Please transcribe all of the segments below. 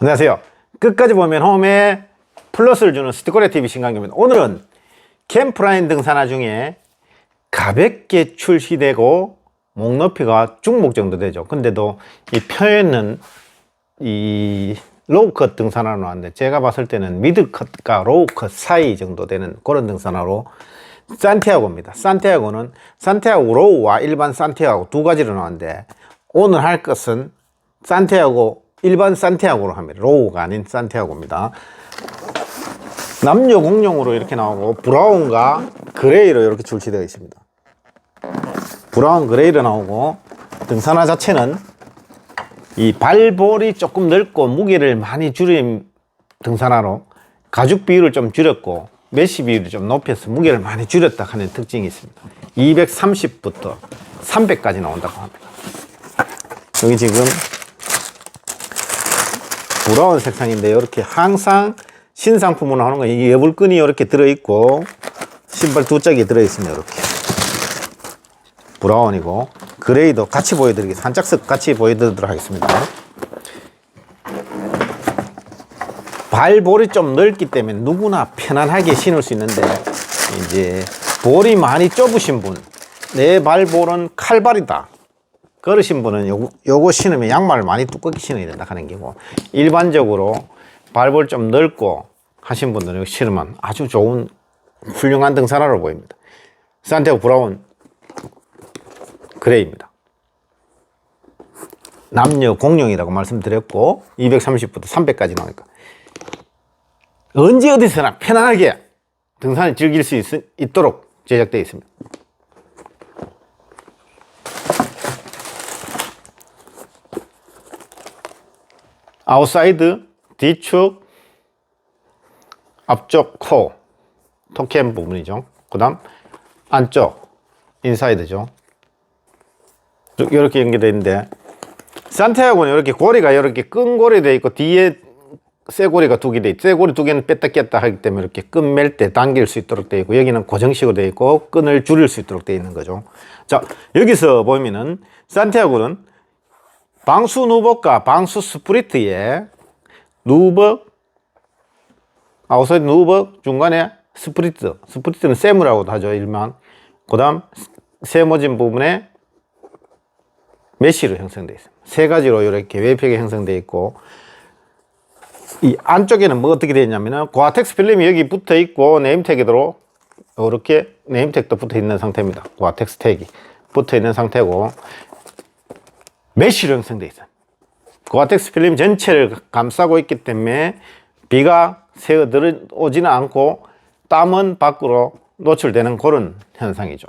안녕하세요. 끝까지 보면 홈에 플러스를 주는 스티커레 TV 신강입니다. 오늘은 캠프라인 등산화 중에 가볍게 출시되고 목 높이가 중목 정도 되죠. 근데도 이 표현은 이 로우컷 등산화로 나왔는데 제가 봤을 때는 미드컷과 로우컷 사이 정도 되는 그런 등산화로 산티아고입니다. 산티아고는 산티아고 로우와 일반 산티아고 두 가지로 나왔는데 오늘 할 것은 산티아고 일반 산티아고로 합니다. 로우가 아닌 산티아고입니다. 남녀 공용으로 이렇게 나오고 브라운과 그레이로 이렇게 출시되어 있습니다. 브라운 그레이로 나오고 등산화 자체는 이 발볼이 조금 넓고 무게를 많이 줄인 등산화로 가죽 비율을 좀 줄였고 메쉬 비율을 좀 높여서 무게를 많이 줄였다 하는 특징이 있습니다. 230부터 300까지 나온다고 합니다. 여기 지금 브라운 색상인데 이렇게 항상 신상품으로 하는 거 이게 여불끈이 이렇게 들어있고 신발 두 짝이 들어있습니다. 이렇게 브라운이고 그레이도 같이 보여드리겠습니다. 한 짝씩 같이 보여드리도록 하겠습니다. 발볼이 좀 넓기 때문에 누구나 편안하게 신을 수 있는데 이제 볼이 많이 좁으신 분, 내 발볼은 칼발이다. 그러신 분은 요거, 요거 신으면 양말을 많이 두껍게 신어야 된다 하는 게고 일반적으로 발볼 좀 넓고 하신 분들은 신으면 아주 좋은 훌륭한 등산화로 보입니다. 산티아고 브라운 그레이입니다. 남녀 공용이라고 말씀드렸고 230부터 300까지 나오니까 언제 어디서나 편안하게 등산을 즐길 수 있, 있도록 제작되어 있습니다. 아웃사이드, 뒤축, 앞쪽 코, 토캠 부분이죠. 그 다음 안쪽, 인사이드죠. 이렇게 연결되어 있는데 산티아고는 이렇게 고리가 이렇게 끈 고리 되어 있고 뒤에 쇠고리가 두 개 돼 있고 쇠고리 두 개는 뺐다 꼈다 하기 때문에 이렇게 끈맬때 당길 수 있도록 되어 있고 여기는 고정식으로 되어 있고 끈을 줄일 수 있도록 되어 있는 거죠. 자 여기서 보면은 산티아고는 방수 누벅과 방수 스프리트에 누벅 아웃사이드 누벅 중간에 스프리트 스프리트는 세무라고도 하죠 일반 그 다음 세모진 부분에 메쉬로 형성되어 있습니다 세 가지로 이렇게 웨이팩이 형성되어 있고 이 안쪽에는 뭐 어떻게 되어 있냐면은 고아텍스 필름이 여기 붙어 있고 네임택으로 이렇게 네임택도 붙어 있는 상태입니다. 고아텍스 택이 붙어 있는 상태고 메쉬로 형성되어 있어요. 고아텍스 필름 전체를 감싸고 있기 때문에 비가 새어 들어오지는 않고 땀은 밖으로 노출되는 그런 현상이죠.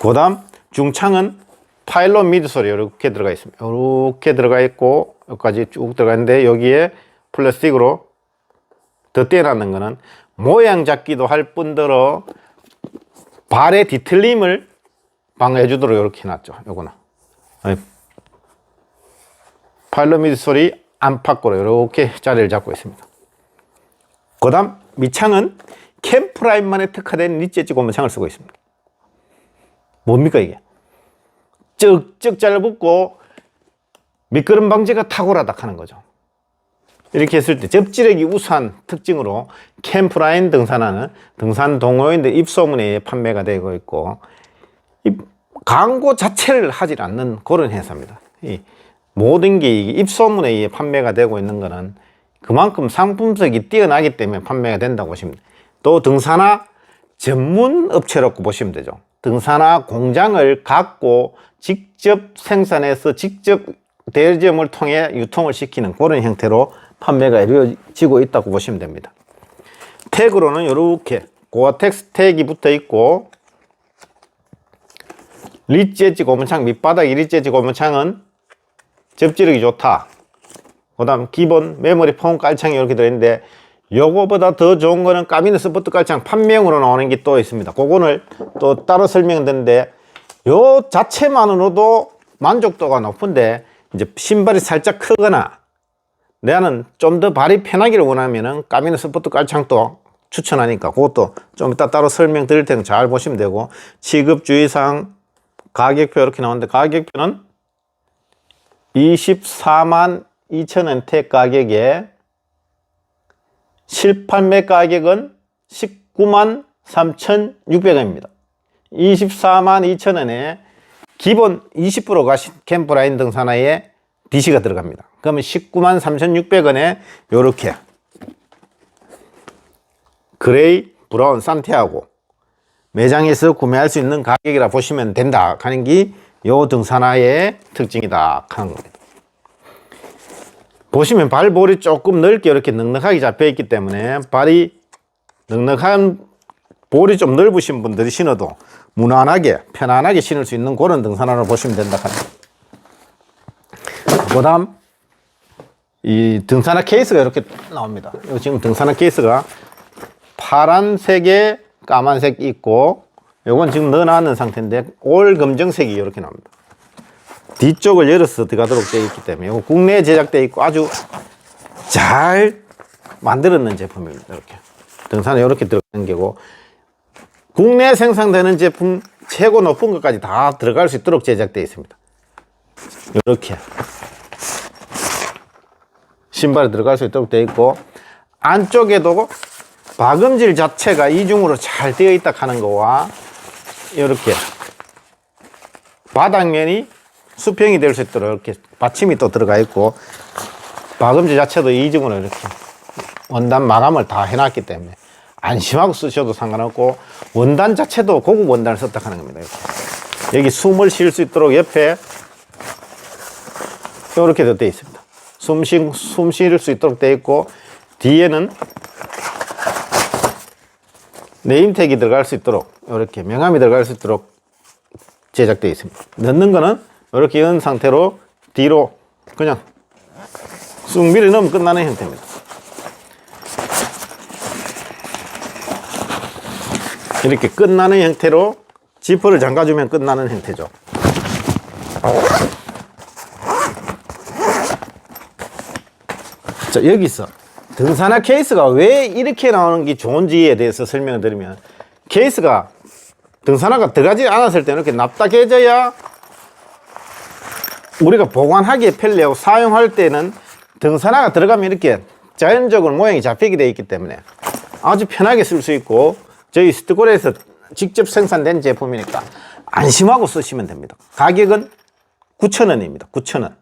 그 다음 중창은 파일럿 미드솔이 이렇게 들어가 있습니다. 이렇게 들어가 있고 여기까지 쭉 들어가 있는데 여기에 플라스틱으로 덧대놨는 거는 모양 잡기도 할 뿐더러 발의 뒤틀림을 방해해 주도록 이렇게 해놨죠. 요거는. 파일럿 미드솔이 안팎으로 이렇게 자리를 잡고 있습니다. 그 다음 밑창은 캠프라인만에 특화된 리체지 고무창을 쓰고 있습니다. 뭡니까 이게? 쩍쩍 잘붙고 미끄럼 방지가 탁월하다 하는 거죠. 이렇게 했을 때 접지력이 우수한 특징으로 캠프라인 등산화는 등산 동호인들 입소문에 판매가 되고 있고 이 광고 자체를 하질 않는 그런 회사입니다. 이 모든 게 입소문에 의해 판매가 되고 있는 것은 그만큼 상품성이 뛰어나기 때문에 판매가 된다고 보시면 돼요. 또 등산화 전문 업체라고 보시면 되죠. 등산화 공장을 갖고 직접 생산해서 직접 대리점을 통해 유통을 시키는 그런 형태로 판매가 이루어지고 있다고 보시면 됩니다. 택으로는 이렇게 고아텍스 택이 붙어 있고 리치엣지 고무창 밑바닥 리치엣지 고무창은 접지력이 좋다. 그 다음 기본 메모리 폼 깔창이 이렇게 들어있는데 요거보다 더 좋은 거는 까미너 스포트 깔창 판매용으로 나오는 게 또 있습니다. 그거는 또 따로 설명드는데 요 자체만으로도 만족도가 높은데 이제 신발이 살짝 크거나 나는 좀 더 발이 편하기를 원하면은 까미너 스포트 깔창도 추천하니까 그것도 좀 이따 따로 설명드릴 테니 잘 보시면 되고 취급 주의사항 가격표 이렇게 나오는데 가격표는 24만 2천원 태 가격에 실판매 가격은 19만 3,600원입니다. 24만 2천원에 기본 20%가 캠프라인 등산화에 DC가 들어갑니다. 그러면 19만 3,600원에 요렇게 그레이, 브라운, 산티아고 매장에서 구매할 수 있는 가격이라 보시면 된다 하는 게 요 등산화의 특징이다 하는 겁니다. 보시면 발볼이 조금 넓게 이렇게 넉넉하게 잡혀 있기 때문에 발이 넉넉한 볼이 좀 넓으신 분들이 신어도 무난하게 편안하게 신을 수 있는 그런 등산화를 보시면 된다 하는 그 다음 이 등산화 케이스가 이렇게 나옵니다. 지금 등산화 케이스가 파란색에 까만색 있고 요건 지금 넣어놨는 상태인데 올 검정색이 이렇게 나옵니다. 뒤쪽을 열어서 들어가도록 되어 있기 때문에 이거 국내에 제작되어 있고 아주 잘 만들었는 제품입니다. 이렇게 등산에 이렇게 들어가는 게고 국내에 생산되는 제품 최고 높은 것까지 다 들어갈 수 있도록 제작되어 있습니다. 이렇게 신발에 들어갈 수 있도록 되어 있고 안쪽에도 박음질 자체가 이중으로 잘 되어 있다 하는 거와 이렇게 바닥면이 수평이 될 수 있도록 이렇게 받침이 또 들어가 있고 박음질 자체도 이중으로 이렇게 원단 마감을 다 해놨기 때문에 안심하고 쓰셔도 상관없고 원단 자체도 고급 원단을 썼다 하는 겁니다. 이렇게. 여기 숨을 쉴 수 있도록 옆에 이렇게 되어 있습니다. 숨, 쉴, 수 있도록 되어 있고 뒤에는 네임택이 들어갈 수 있도록 이렇게 명암이 들어갈 수 있도록 제작되어 있습니다. 넣는 거는 이렇게 연 상태로 뒤로 그냥 쑥 밀어 넣으면 끝나는 형태입니다. 이렇게 끝나는 형태로 지퍼를 잠가주면 끝나는 형태죠. 자, 여기서 등산화 케이스가 왜 이렇게 나오는 게 좋은지에 대해서 설명을 드리면 케이스가 등산화가 들어가지 않았을 때 이렇게 납작해져야 우리가 보관하기에 편리하고 사용할 때는 등산화가 들어가면 이렇게 자연적으로 모양이 잡히게 되어 있기 때문에 아주 편하게 쓸 수 있고 저희 스티골에서 직접 생산된 제품이니까 안심하고 쓰시면 됩니다. 가격은 9,000원입니다. 9,000원.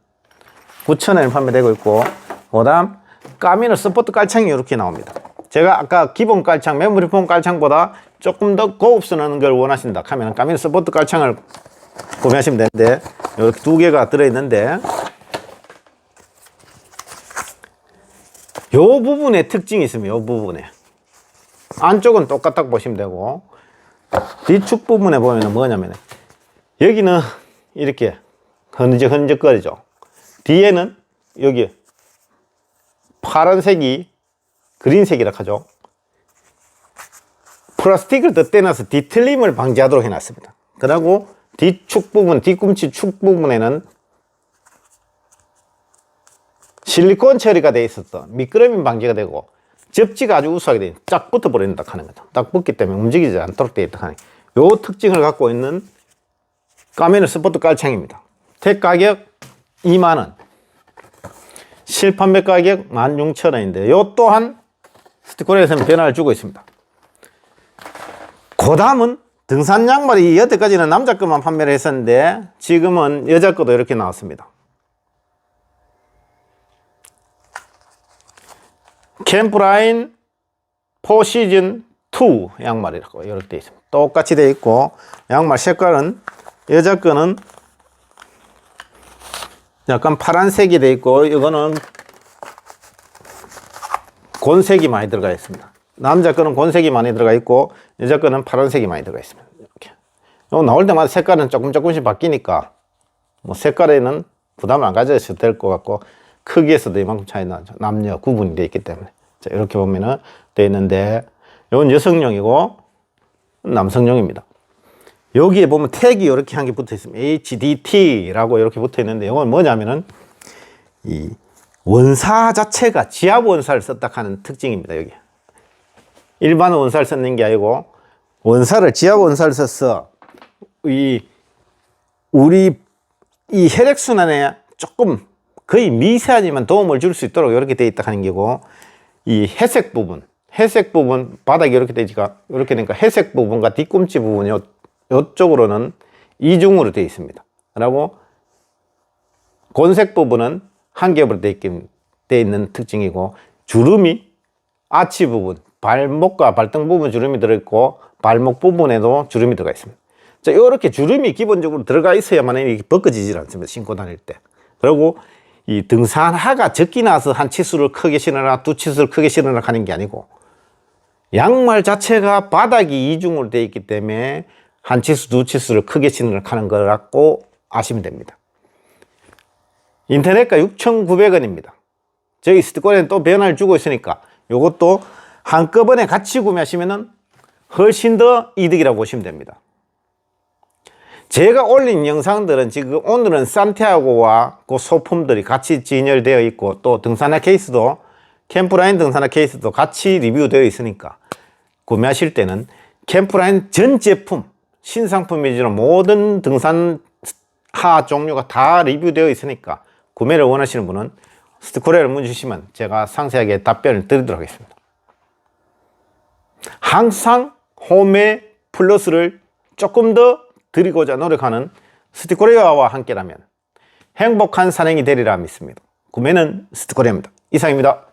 9,000원에 판매되고 있고 그 다음 까미는 스포트 깔창이 이렇게 나옵니다. 제가 아까 기본 깔창, 메모리 폼 깔창보다 조금 더 고급스러운 걸 원하신다 하면 까미는 스포트 깔창을 구매하시면 되는데 이렇게 두 개가 들어있는데 요 부분에 특징이 있습니다. 요 부분에 안쪽은 똑같다고 보시면 되고 뒤축 부분에 보면 뭐냐면 여기는 이렇게 흔적흔적거리죠. 뒤에는 여기 파란색이 그린색이라 하죠. 플라스틱을 덧대놔서 뒤틀림을 방지하도록 해놨습니다. 그리고 뒤축 부분, 뒤꿈치 축 부분에는 실리콘 처리가 되어 있어서 미끄러짐 방지가 되고 접지가 아주 우수하게 돼, 쫙 붙어 버린다 하는 거죠. 딱 붙기 때문에 움직이지 않도록 되어 있다 하는 요 특징을 갖고 있는 까메르 스포트 깔창입니다. 택 가격 2만 원. 실판매 가격 16,000원인데 요 또한 스티커에서는 변화를 주고 있습니다. 그 다음은 등산 양말이 여태까지는 남자 것만 판매를 했었는데 지금은 여자 것도 이렇게 나왔습니다. 캠프라인 4 시즌 2 양말이라고 이렇게 되어 있습니다. 똑같이 되어 있고 양말 색깔은 여자 거는 약간 파란색이 되어 있고 이거는 곤색이 많이 들어가 있습니다. 남자 거는 곤색이 많이 들어가 있고 여자 거는 파란색이 많이 들어가 있습니다. 이렇게. 요 나올 때마다 색깔은 조금 조금씩 바뀌니까 뭐 색깔에는 부담을 안 가져셔도 될 것 같고 크기에서도 이만큼 차이 나죠. 남녀 구분이 되어 있기 때문에. 자, 이렇게 보면은 되어 있는데 이건 여성용이고 남성용입니다. 여기에 보면 태기 이렇게 한개 붙어 있습니다. HDT라고 이렇게 붙어 있는데 이건 뭐냐면은 이 원사 자체가 지압 원사를 썼다 하는 특징입니다. 여기 일반 원사를 썼는 게 아니고 원사를 지압 원사를 썼어 이 우리 이 혈액 순환에 조금 거의 미세하지만 도움을 줄 수 있도록 이렇게 되어 있다 하는 게고 이 회색 부분 회색 부분 바닥이 이렇게 되니까 이렇게 되니까 회색 부분과 뒤꿈치 부분이 요, 요쪽으로는 이중으로 되어 있습니다. 그리고 곤색 부분은 한 겹으로 되어 있는 특징이고 주름이 아치 부분 발목과 발등 부분 주름이 들어있고 발목 부분에도 주름이 들어가 있습니다. 자, 이렇게 주름이 기본적으로 들어가 있어야만 벗겨지질 않습니다. 신고 다닐 때. 그리고 이 등산화가 적기 나서 한 치수를 크게 신으라 두 치수를 크게 신으라 하는 게 아니고 양말 자체가 바닥이 이중으로 되어 있기 때문에 한 치수 두 치수를 크게 신으라 하는 걸 갖고 아시면 됩니다. 인터넷가 6,900원입니다. 저희 스티커에는 또 변화를 주고 있으니까 이것도 한꺼번에 같이 구매하시면은 훨씬 더 이득이라고 보시면 됩니다. 제가 올린 영상들은 지금 오늘은 산티아고와 그 소품들이 같이 진열되어 있고 또 등산화 케이스도 캠프라인 등산화 케이스도 같이 리뷰되어 있으니까 구매하실 때는 캠프라인 전 제품 신상품 위주로 모든 등산화 종류가 다 리뷰되어 있으니까 구매를 원하시는 분은 스티커를 문의 주시면 제가 상세하게 답변을 드리도록 하겠습니다. 항상 홈에 플러스를 조금 더 드리고자 노력하는 스티코리아와 함께라면 행복한 산행이 되리라 믿습니다. 구매는 스티코리아입니다. 이상입니다.